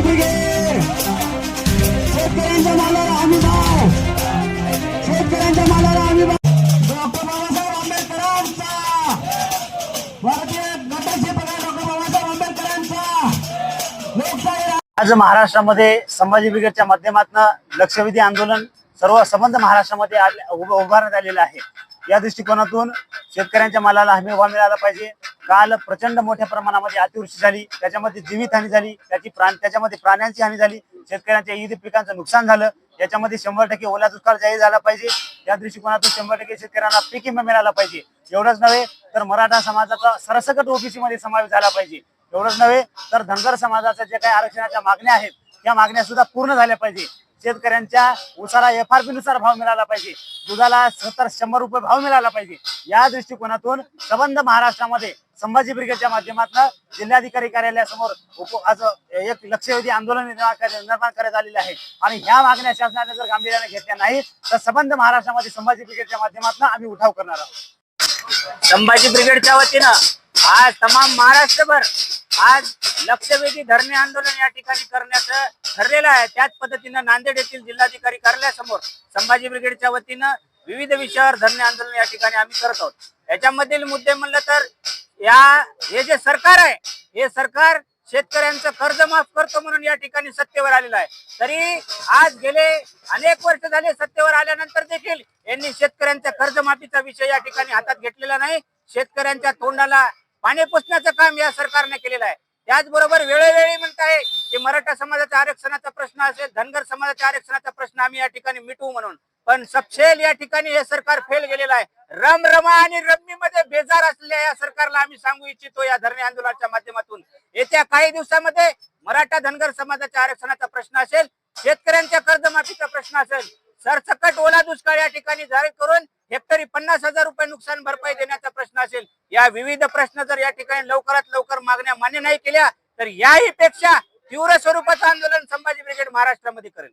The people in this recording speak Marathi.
ब्रिगेड शेतकऱ्यांच्या मालाला भाव. शेतकऱ्यांच्या मालाला डॉक्टर बाबासाहेब आंबेडकरांचा. भारतीय प्रधान डॉक्टर बाबासाहेब आंबेडकरांचा. लोकशाही आज महाराष्ट्रामध्ये संभाजी ब्रिगेडच्या माध्यमातून लक्षवेधी आंदोलन सर्व संबंध महाराष्ट्रामध्ये उभ- उभारण्यात आलेलं आहे. या दृष्टिकोनातून शेतकऱ्यांच्या मालाला हमी भाव मिळाला पाहिजे. काल प्रचंड मोठ्या प्रमाणामध्ये अतिवृष्टी झाली त्याच्यामध्ये जीवितहानी झाली त्याची प्राण त्याच्यामध्ये प्राण्यांची हानी झाली शेतकऱ्यांच्या विविध पिकांचं नुकसान झालं याच्यामध्ये शंभर टक्के ओला दुष्काळ जाहीर झाला पाहिजे या दृष्टिकोनातून शंभर टक्के शेतकऱ्यांना पीक विमा मिळाला पाहिजे. एवढंच नव्हे तर मराठा समाजाचा सरसकट ओबीसी मध्ये समावेश झाला पाहिजे. एवढंच नव्हे तर धनगर समाजाच्या जे काही आरक्षणाच्या मागण्या आहेत त्या मागण्या सुद्धा पूर्ण झाल्या पाहिजे. शेतकऱ्यांच्या उसाला एफ आर पी नुसार भाव मिळाला पाहिजे. दुधाला सत्तर शंभर रुपये भाव मिळाला पाहिजे. या दृष्टिकोनातून संबंध महाराष्ट्रामध्ये संभाजी ब्रिगेडच्या माध्यमातून जिल्हाधिकारी कार्यालयासमोर आज एक लक्षवेधी आंदोलन निर्माण निर्माण करण्यात आलेले आहे. आणि ह्या मागण्या शासनाने जर गांभीर्याने घेतल्या नाही तर संबंध महाराष्ट्रामध्ये संभाजी ब्रिगेडच्या माध्यमातून आम्ही उठाव करणार आहोत. संभाजी ब्रिगेडच्या वतीनं आज तमाम महाराष्ट्रभर आज लक्षवेधी धरणे आंदोलन या ठिकाणी करण्याचं ठरलेलं आहे. त्याच पद्धतीनं नांदेड येथील जिल्हाधिकारी कार्यालयासमोर संभाजी ब्रिगेडच्या वतीनं विविध विषयावर धरणे आंदोलन या ठिकाणी आम्ही करत आहोत. याच्यामधील मुद्दे म्हणलं तर या हे जे सरकार आहे हे सरकार शेतकऱ्यांचं कर्ज माफ करतो म्हणून या ठिकाणी सत्तेवर आलेलं आहे. तरी आज गेले अनेक वर्ष झाले सत्तेवर आल्यानंतर देखील यांनी शेतकऱ्यांच्या कर्जमाफीचा विषय या ठिकाणी हातात घेतलेला नाही. शेतकऱ्यांच्या तोंडाला पाणी पुसण्याचं काम या सरकारने केलेलं आहे. त्याचबरोबर वेळोवेळी म्हणताय की मराठा समाजाच्या आरक्षणाचा प्रश्न असेल धनगर समाजाच्या आरक्षणाचा प्रश्न आम्ही या ठिकाणी मिटवू म्हणून. पण सपशेल या ठिकाणी हे सरकार फेल गेलेलं आहे. रमरमा आणि रम्मी मध्ये बेजार असलेल्या या सरकारला आम्ही सांगू इच्छितो या धरणे आंदोलनाच्या माध्यमातून. येत्या काही दिवसामध्ये मराठा धनगर समाजाच्या आरक्षणाचा प्रश्न असेल शेतकऱ्यांच्या कर्जमाफीचा प्रश्न असेल सरसकट ओला दुष्काळ या ठिकाणी जाहीर करून हेक्टरी पन्नास हजार रुपये नुकसान भरपाई देण्याचा प्रश्न असेल या विविध प्रश्न जर या ठिकाणी लवकरात लवकर मागण्या मान्य नाही केल्या तर याही पेक्षा तीव्र स्वरूपाचं आंदोलन संभाजी ब्रिगेड महाराष्ट्रामध्ये करेल.